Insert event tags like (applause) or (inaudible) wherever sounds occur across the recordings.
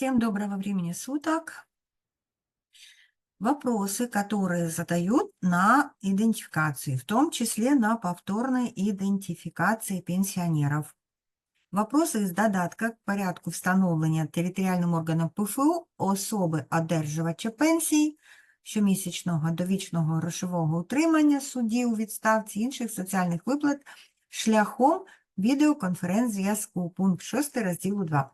Всем доброго времени суток. Вопросы, которые задают на идентификации, в том числе на повторной идентификации пенсионеров. Вопроси з додатка к порядку встановлення територіальним органом ПФУ особи одержувача пенсій, щомісячного довічного грошового утримання суддів у відставці інших соціальних виплат шляхом відеоконференц-зв'язку. Пункт 6 розділу 2.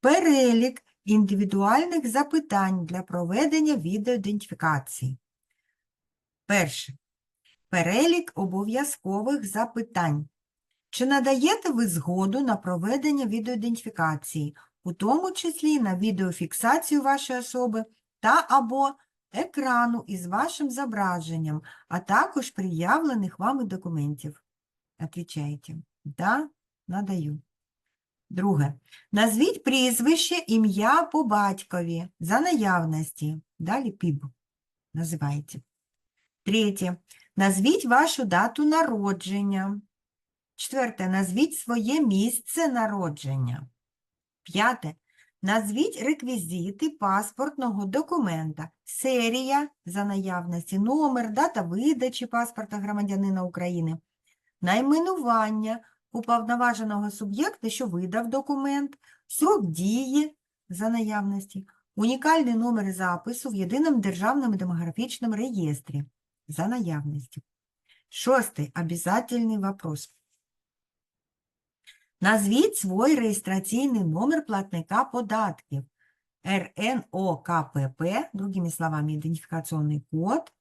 Перелік індивідуальних запитань для проведення відеоідентифікації. Перше. Перелік обов'язкових запитань. Чи надаєте ви згоду на проведення відеоідентифікації, у тому числі на відеофіксацію вашої особи та або екрану із вашим зображенням, а також приявлених вами документів? Отвічаєте. Да, надаю. Друге. Назвіть прізвище, ім'я по батькові за наявності. Далі ПІБ називаєте. Третє. Назвіть вашу дату народження. Четверте. Назвіть своє місце народження. П'яте. Назвіть реквізити паспортного документа. Серія за наявності, номер, дата видачі паспорта громадянина України, найменування уповноваженого суб'єкта, що видав документ, срок дії за наявності, унікальний номер запису в єдиному державному демографічному реєстрі за наявності. Шостий обязательный вопрос. Назвіть свій реєстраційний номер платника податків РНОКПП, другими словами, ідентифікаційний код.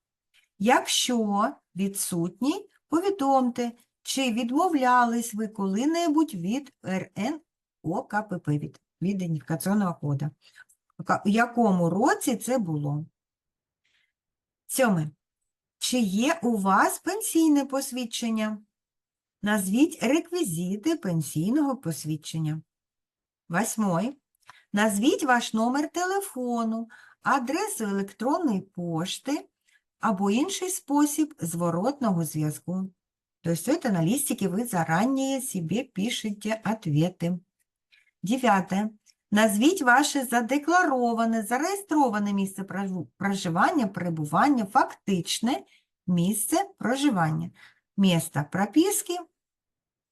Якщо відсутній, повідомте, чи відмовлялись ви коли-небудь від РНОКПП, від, від ідентифікаційного коду. У якому році це було? Сьоме. Чи є у вас пенсійне посвідчення? Назвіть реквізити пенсійного посвідчення. Восьмой. Назвіть ваш номер телефону, адресу електронної пошти або інший спосіб зворотного зв'язку. То есть это на листике вы заранее себе пишете ответы. Девятое. Назвіть ваше задеклароване, зареєстроване місце прожу- проживання, перебування, фактичне місце проживання, место прописки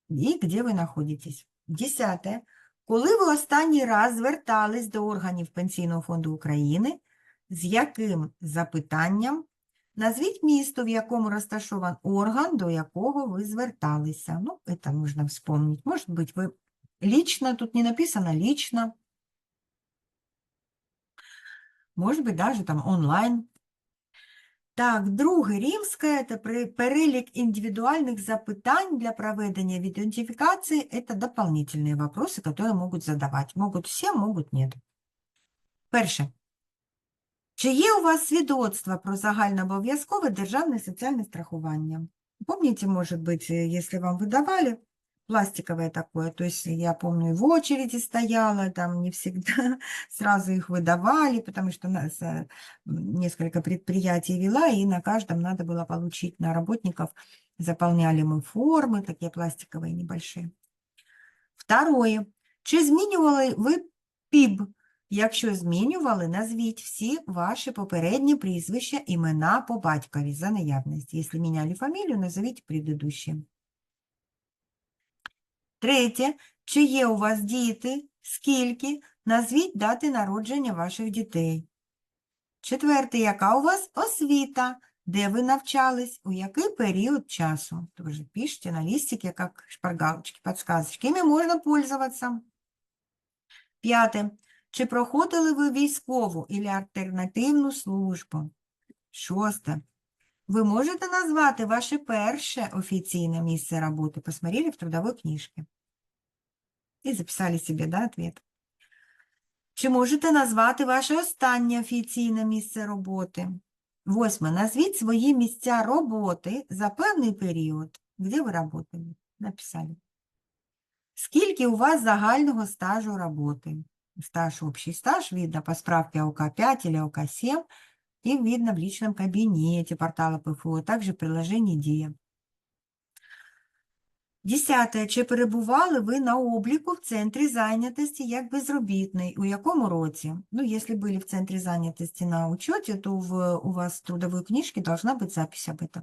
і де ви знаходитесь. Десяте. Коли ви останній раз звертались до органів Пенсійного фонду України, з яким запитанням Назвіть місто, в якому розташован орган, до якого ви зверталися. Ну, это нужно вспомнить. Может быть, вы лично, тут не написано лично. Может быть, даже там онлайн. Так, друге, римське – це при- перелік індивідуальних запитань для проведення відеоідентифікації. Это дополнительные вопросы, которые могут задавать. Могут все, могут нет. Перше. Чи є у вас свідоцтво про загальнообов'язкове державне соціальне страхування? Помните, может быть, э, если вам выдавали пластиковое такое, то есть я помню, и в очереди стояла, там не всегда (laughs) сразу их выдавали, потому что нас э, м, несколько предприятий вела, и на каждом надо было получить на работников, заполняли мы формы, такие пластиковые небольшие. Второе. Чи змінювали ви ПІБ? Якщо змінювали, назвіть всі ваші попередні прізвища, імена по батькові за наявність. Якщо міняли фамілію, назовіть предыдущі. Третє. Чи є у вас діти? Скільки? Назвіть дати народження ваших дітей. Четверте. Яка у вас освіта? Де ви навчались? У який період часу? Тоже пишите на листике, как шпаргалочки, подсказочки. Ими можно пользоваться. П'яте. Чи проходили ви військову або альтернативну службу? Шосте. Ви можете назвати ваше перше офіційне місце роботи? Посмотрели в трудовой книжке. І записали собі, да, ответ. Чи можете назвати ваше останнє офіційне місце роботи? Восьме. Назвіть свої місця роботи за певний період. Де ви працювали? Написали. Скільки у вас загального стажу роботи? Стаж, общий стаж видно по справке АОК-5 или АОК-7 и видно в личном кабинете портала ПФО, а также в приложении ДИА. Десяте. Чи перебували ви на обліку в центрі зайнятості як безробітний? У якому році? Ну, если были в центре занятости на учете, то в, у вас в трудовой книжке должна быть запись об этом.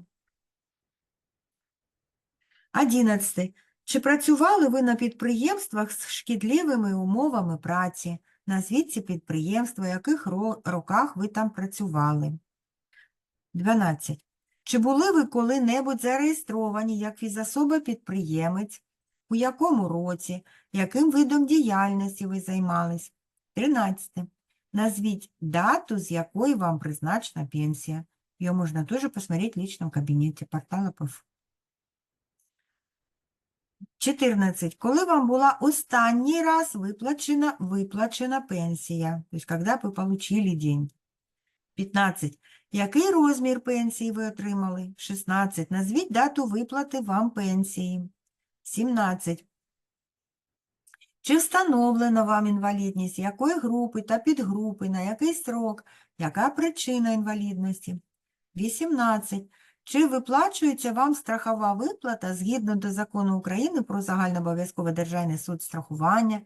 Одинадцятий. Чи працювали ви на підприємствах з шкідливими умовами праці? Назвіть ці підприємства, в яких роках ви там працювали. 12. Чи були ви коли-небудь зареєстровані як фізособа-підприємець? У якому році? Яким видом діяльності ви займались? 13. Назвіть дату, з якої вам призначена пенсія. Ее можно тоже посмотреть в личном кабинете портала ПФ. 14. Коли вам була останній раз виплачена, виплачена пенсія? То есть, когда ви получили деньги? 15. Який розмір пенсії ви отримали? 16. Назвіть дату виплати вам пенсії. 17. Чи встановлена вам інвалідність? Якої групи та підгрупи? На який срок? Яка причина інвалідності? 18. Чи виплачується вам страхова виплата згідно до закону України про загальнообов'язкове державне соцстрахування,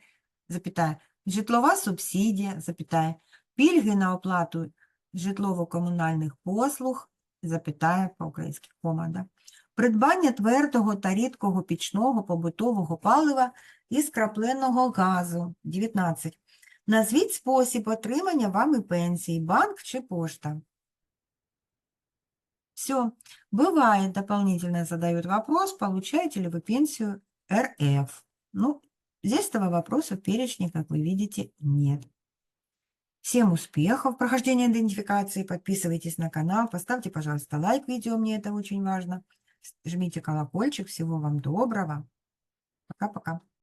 запитає, житлова субсидія, запитає, пільги на оплату житлово-комунальних послуг, запитає по-українськи кома, да? придбання твердого та рідкого пічного побутового палива із крапленого газу. 19. Назвіть спосіб отримання вами пенсії, банк чи пошта. Все. Бывает, дополнительно задают вопрос, получаете ли вы пенсию РФ. Ну, здесь этого вопроса в перечне, как вы видите, нет. Всем успехов в прохождении идентификации. Подписывайтесь на канал, поставьте, пожалуйста, лайк видео, мне это очень важно. Жмите колокольчик. Всего вам доброго. Пока-пока.